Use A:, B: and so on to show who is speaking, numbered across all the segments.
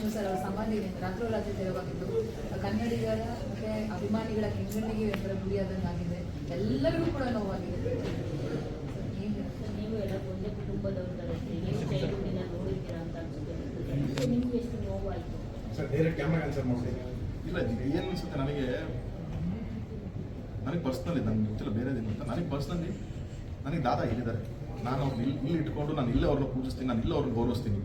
A: Vishnu sir ಅವರ ಸಮಾಧಿ ರಾತ್ರೋರಾತ್ರಿ ತೆರವಾಗಿದ್ದು ಕನ್ನಡಿಗರ ಮತ್ತೆ ಅಭಿಮಾನಿಗಳ ಕೆಂಗಣ್ಣಿಗೆ ಒಂಥರ ಗುರಿಯಾದಂಗೆ ಆಗಿದೆ ಎಲ್ಲರಿಗೂ ಕೂಡ ನೋವಾಗಿದೆ?
B: ನೀವು ಎಲ್ಲ ಒಂದೇ ಕುಟುಂಬದವ್ರ ನೀವು ಚೈಲ್ಡ್ಹುಡ್ಡಿನ ನೋಡಿದ್ದೀರಾ ಅಂತ ಅನ್ಸುತ್ತೆ. ನಿಮ್ಗೆ ಎಷ್ಟು ನೋವಾಯಿತು?
C: ಸರ್ ಡೈರೆಕ್ಟ್ ಕ್ಯಾಮ್ರಾ ಆನ್ಸರ್ ಮಾಡಿ
D: ಇಲ್ಲ ಏನು ಅನ್ಸುತ್ತೆ ನನಗೆ? ನನಗೆ ಪರ್ಸ್ನಲಿ ನನಗೆ ಗೊತ್ತಿಲ್ಲ ಬೇರೆದಿಲ್ಲ ಅಂತ. ನನಗೆ ಪರ್ಸ್ನಲಿ ನನಗೆ ದಾದಾ ಇಲ್ಲಿದ್ದಾರೆ. ನಾನು ಅವ್ರನ್ನ ಇಲ್ಲಿ ಇಲ್ಲಿ ಇಟ್ಕೊಂಡು ನಾನು ಇಲ್ಲೇ ಅವ್ರನ್ನ ಪೂಜಿಸ್ತೀನಿ ನಾನು ಇಲ್ಲೇ ಅವ್ರನ್ನ ಗೌರವಿಸ್ತೀನಿ.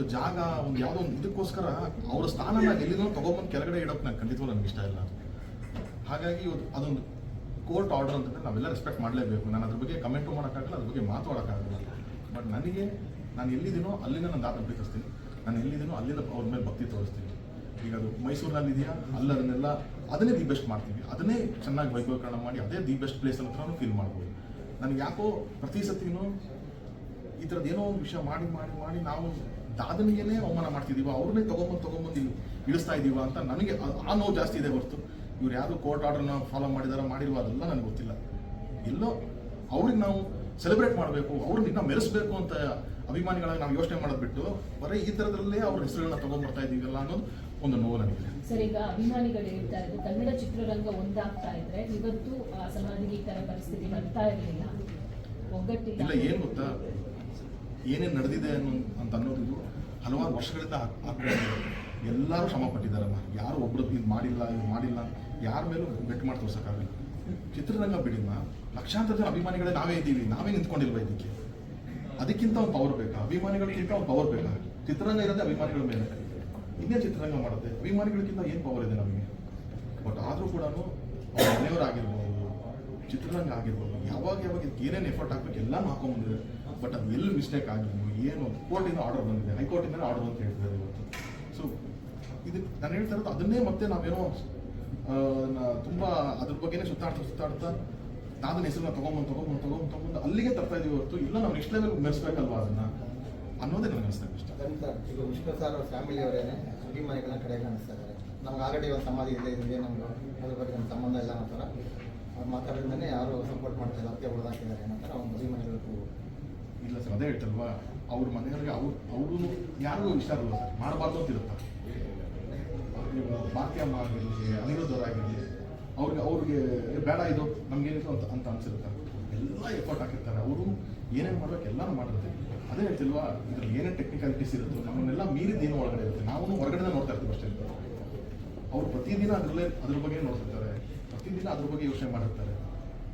D: ಒಂದು ಜಾಗ, ಒಂದು ಯಾವುದೋ ಒಂದು ಇದಕ್ಕೋಸ್ಕರ ಅವರ ಸ್ಥಾನ ಎಲ್ಲಿದೋ ತಗೊಂಬಂದು ಕೆಳಗಡೆ ಇಡೋಕೆ ನಂಗೆ ಖಂಡಿತವಾಗ್ಲೂ ನನಗೆ ಇಷ್ಟ ಇಲ್ಲ. ಹಾಗಾಗಿ ಅದೊಂದು ಕೋರ್ಟ್ ಆರ್ಡರ್ ಅಂತಂದ್ರೆ ನಾವೆಲ್ಲ ರೆಸ್ಪೆಕ್ಟ್ ಮಾಡಲೇಬೇಕು. ನಾನು ಅದ್ರ ಬಗ್ಗೆ ಕಮೆಂಟು ಮಾಡೋಕ್ಕಾಗಲ್ಲ, ಅದ್ರ ಬಗ್ಗೆ ಮಾತಾಡೋಕ್ಕಾಗಲ್ಲ. ಬಟ್ ನನಗೆ, ನಾನು ಎಲ್ಲಿದ್ದೀನೋ ಅಲ್ಲಿಂದ ನಾನು ದಾತ ಪ್ರೀತಿಸ್ತೀನಿ ನಾನು ಎಲ್ಲಿದ್ದೀನೋ ಅಲ್ಲಿಂದ ಅವ್ರ ಮೇಲೆ ಭಕ್ತಿ ತೋರಿಸ್ತೀನಿ. ಈಗ ಅದು ಮೈಸೂರಿನಲ್ಲಿ ಇದೆಯಾ? ಅಲ್ಲಿ ಅದನ್ನೆಲ್ಲ ಅದನ್ನೇ ದಿ ಬೆಸ್ಟ್ ಮಾಡ್ತೀವಿ. ಅದನ್ನೇ ಚೆನ್ನಾಗಿ ವೈಭವೀಕರಣ ಮಾಡಿ, ಅದೇ ದಿ ಬೆಸ್ಟ್ ಪ್ಲೇಸ್ ಅಂತ ಫೀಲ್ ಮಾಡ್ಬೋದು. ನನಗೆ ಯಾಕೋ ಪ್ರತಿ ಸತಿನೂ ಈ ಥರದ್ದು ಏನೋ ಒಂದು ವಿಷಯ ಮಾಡಿ ಮಾಡಿ ಮಾಡಿ ನಾವು ದಾದನಿಗೆನೇ ಅವಮಾನ ಮಾಡ್ತಿದ್ದೀವ ಅವ್ರನ್ನೇ ತೊಗೊಂಬಂದು ತೊಗೊಂಬಂದು ಇಲ್ಲಿ ಇಳಿಸ್ತಾ ಇದ್ದೀವ ಅಂತ ನನಗೆ ಆ- ನೋವು ಜಾಸ್ತಿ ಇದೆ ಹೊರತು. ಇವ್ರು ಯಾರು ಕೋರ್ಟ್ ಆರ್ಡರ್ನ ಫಾಲೋ ಮಾಡಿದಾರ ಮಾಡಿರುವ ಅದೆಲ್ಲ ನನಗೆ ಗೊತ್ತಿಲ್ಲ. ಎಲ್ಲೋ ಅವ್ರಿಗೆ ನಾವು ಸೆಲೆಬ್ರೇಟ್ ಮಾಡಬೇಕು ಅವ್ರನ್ನ ಇನ್ನೂ ಮೆರೆಸ್ಬೇಕು ಅಂತ ಅಭಿಮಾನಿಗಳಾಗಿ ನಾವು ಯೋಚನೆ ಮಾಡೋದು ಬಿಟ್ಟು ಬರೀ ಈ ಥರದಲ್ಲೇ ಅವ್ರ ಹೆಸರುಗಳನ್ನ ತೊಗೊಂಡ್ಬರ್ತಾ ಇದ್ದೀವಲ್ಲ ಅನ್ನೋದು ಒಂದು ನೋವು ನನಗಿದೆ.
B: ಸರ್ ಈಗ ಅಭಿಮಾನಿಗಳು ಹೇಳ್ತಾ ಇದ್ದು ಕನ್ನಡ ಚಿತ್ರರಂಗ ಒಂದಾಗ್ತಾ ಇದ್ರೆ ಇವತ್ತು ಆ ಸಮಾಧಿಗೆ ಈ ಪರಿಸ್ಥಿತಿ ಬರ್ತಾ ಇರಲಿಲ್ಲ. ಒಗ್ಗಟ್ಟಿಲ್ಲ.
D: ಇಲ್ಲ ಏನು ಗೊತ್ತಾ? ಏನೇನು ನಡೆದಿದೆ ಅನ್ನೋ ಅಂತ ಅನ್ನೋದು ಹಲವಾರು ವರ್ಷಗಳಿಂದ ಎಲ್ಲರೂ ಶ್ರಮ ಪಟ್ಟಿದ್ದಾರಮ್ಮ ಯಾರು ಒಬ್ಬರು ಇದು ಮಾಡಿಲ್ಲ ಇದು ಮಾಡಿಲ್ಲ, ಯಾರ ಮೇಲೂ ಬೆಟ್ಟು ಮಾಡಿ ತೋರ್ಸೋಕ್ಕಾಗಲ್ಲ. ಚಿತ್ರರಂಗ ಬಿಡಿಮ್ಮ ಲಕ್ಷಾಂತರ ಜನ ಅಭಿಮಾನಿಗಳೇ ನಾವೇ ಇದ್ದೀವಿ. ನಾವೇ ನಿಂತ್ಕೊಂಡಿಲ್ವ ಇದಕ್ಕೆ? ಅದಕ್ಕಿಂತ ಒಂದು ಪವರ್ ಬೇಕಾ? ಅಭಿಮಾನಿಗಳಿಗಿಂತ ಒಂದು ಪವರ್ ಬೇಕಾ? ಚಿತ್ರರಂಗ ಇರೋದೇ ಅಭಿಮಾನಿಗಳ ಮೇಲೆ. ಇನ್ನೇ ಚಿತ್ರರಂಗ ಮಾಡುತ್ತೆ. ಅಭಿಮಾನಿಗಳಿಗಿಂತ ಏನು ಪವರ್ ಇದೆ ನಮಗೆ? ಬಟ್ ಆದರೂ ಕೂಡ ಮನೆಯವರಾಗಿರ್ಬೋದು ಚಿತ್ರರಂಗ ಆಗಿರ್ಬೋದು, ಯಾವಾಗ ಯಾವಾಗ ಇದಕ್ಕೆ ಏನೇನು ಎಫರ್ಟ್ ಹಾಕ್ಬೇಕು ಎಲ್ಲಾನು ಹಾಕೊಂಡ್ಬಂದಿದೆ ಬಟ್ ಅದು ಎಲ್ಲಿ ಮಿಸ್ಟೇಕ್ ಆಗಿಲ್ಲ ಏನು ಕೋರ್ಟಿಂದ ಆರ್ಡರ್ ಬಂದಿದೆ ಹೈಕೋರ್ಟಿಂದ ಆರ್ಡರ್ ಅಂತ ಹೇಳ್ತಿದ್ದಾರೆ ಇವತ್ತು. ಸೊ ಇದು ನಾನು ಹೇಳ್ತಾ ಇರೋದು ಅದನ್ನೇ ಮತ್ತೆ ನಾವೇನೋ ತುಂಬ ಅದ್ರ ಬಗ್ಗೆನೇ ಸುತ್ತಾಡ್ತಾ ಸುತ್ತಾಡ್ತಾ ನಾನು ಹೆಸರನ್ನ ತಗೊಂಬಂದು ತಗೊಂಬಂದು ತಗೊಂಬಂದು ತಗೊಂಬಂದು ಅಲ್ಲಿಗೆ ತರ್ತಾ ಇದೀವಿ ಹೊರತು ಇಲ್ಲ, ನಾವು ನೆಕ್ಸ್ಟ್ ಲೆವೆಲ್ ಮೆರೆಸ್ಬೇಕಲ್ವಾ ಅದನ್ನ ಅನ್ನೋದೇ ನನಗೆ ಅನಿಸ್ತಾ ಇಷ್ಟ
E: ಈಗ ವಿಷ್ಣು ಸರ್ ಫ್ಯಾಮಿಲಿ ಅವರೇನೆ ಮನೆಗಳ ಕಡೆ ಕಾಣಿಸ್ತಾ ಇದ್ದಾರೆ. ನಮ್ಗೆ ಆಲ್ರೆಡಿ ಒಂದು ಸಮಾಧಿ ಇದೆ ನಮ್ಗೆ ಅದ್ರ ಬಗ್ಗೆ ನಮ್ಮ ಸಂಬಂಧ ಇಲ್ಲ ಅಂತಾರ ಮಾತಾಡಿದ್ರೆ ಯಾರು ಸಪೋರ್ಟ್ ಮಾಡ್ತಾ ಇಲ್ಲ ಅದಕ್ಕೆ ಹೊಡೆದಾಕಿದ್ದಾರೆ ಅಂತಾರೆ ಒಂದು ಮನೆಗಳಿಗೂ
D: ಇಲ್ಲ ಸರ್, ಅದೇ ಹೇಳ್ತಲ್ವಾ? ಅವ್ರ ಮನೆಯವ್ರಿಗೆ ಅವ್ರು ಅವರು ಯಾರಿಗೂ ಇಷ್ಟ ಆಗಲ್ಲ ಸರ್? ಮಾಡಬಾರ್ದು ಅಂತ ಇರುತ್ತೆ? ನೀವು ಭಾಗ್ಯಮ್ಮ ಆಗಿರಲಿ ಅನಿರುದ್ಧ ಅವರಾಗಿರಲಿ ಅವ್ರಿಗೆ ಅವ್ರಿಗೆ ಬೇಡ ಇದು ನಮ್ಗೇನಿತ್ತು ಅಂತ ಅಂತ ಅನ್ಸಿರುತ್ತೆ? ಎಲ್ಲ ಎಫರ್ಟ್ ಹಾಕಿರ್ತಾರೆ. ಅವರು ಏನೇನು ಮಾಡ್ಬೇಕು ಎಲ್ಲಾನು ಮಾಡಿರ್ತೀವಿ ಅದೇ ಹೇಳ್ತಿಲ್ವಾ? ಇದ್ರಲ್ಲಿ ಏನೇನು ಟೆಕ್ನಿಕಾಲಿಟೀಸ್ ಇರುತ್ತೋ, ನಮ್ಮನ್ನೆಲ್ಲ ಮೀರಿದ ಏನು ಒಳಗಡೆ ಇರುತ್ತೆ. ನಾವು ಹೊರಗಡೆ ನೋಡ್ತಾ ಇರ್ತೀವಿ ಅಷ್ಟೇ. ಅವರು ಪ್ರತಿದಿನ ಅದರಲ್ಲೇ ಅದ್ರ ಬಗ್ಗೆ ನೋಡ್ತಿರ್ತಾರೆ. ಪ್ರತಿದಿನ ಅದ್ರ ಬಗ್ಗೆ ಯೋಚನೆ ಮಾಡಿರ್ತಾರೆ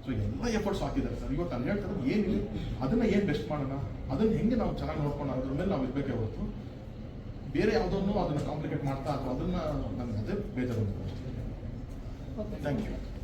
D: ಸೊ ಎಲ್ಲ ಎಫರ್ಟ್ಸ್ ಹಾಕಿದ್ದಾರೆ ಸರ್ ಇವತ್ತು ನಾನು ಹೇಳ್ತಾರೆ ಏನಿಲ್ಲ ಅದನ್ನ ಏನು ಬೆಸ್ಟ್ ಮಾಡೋಣ ಅದನ್ನ ಹೆಂಗೆ ನಾವು ಚೆನ್ನಾಗಿ ನೋಡ್ಕೊಂಡು ಅದ್ರ ಮೇಲೆ ನಾವು ಇರಬೇಕೇ ಹೊರತು ಬೇರೆ ಯಾವುದನ್ನು ಅದನ್ನ ಕಾಂಪ್ಲಿಕೇಟ್ ಮಾಡ್ತಾ ಅಥವಾ ಅದನ್ನ ನನಗೆ ಅದೇ ಬೇಜಾರು
B: ಓಕೆ
D: ಥ್ಯಾಂಕ್ ಯು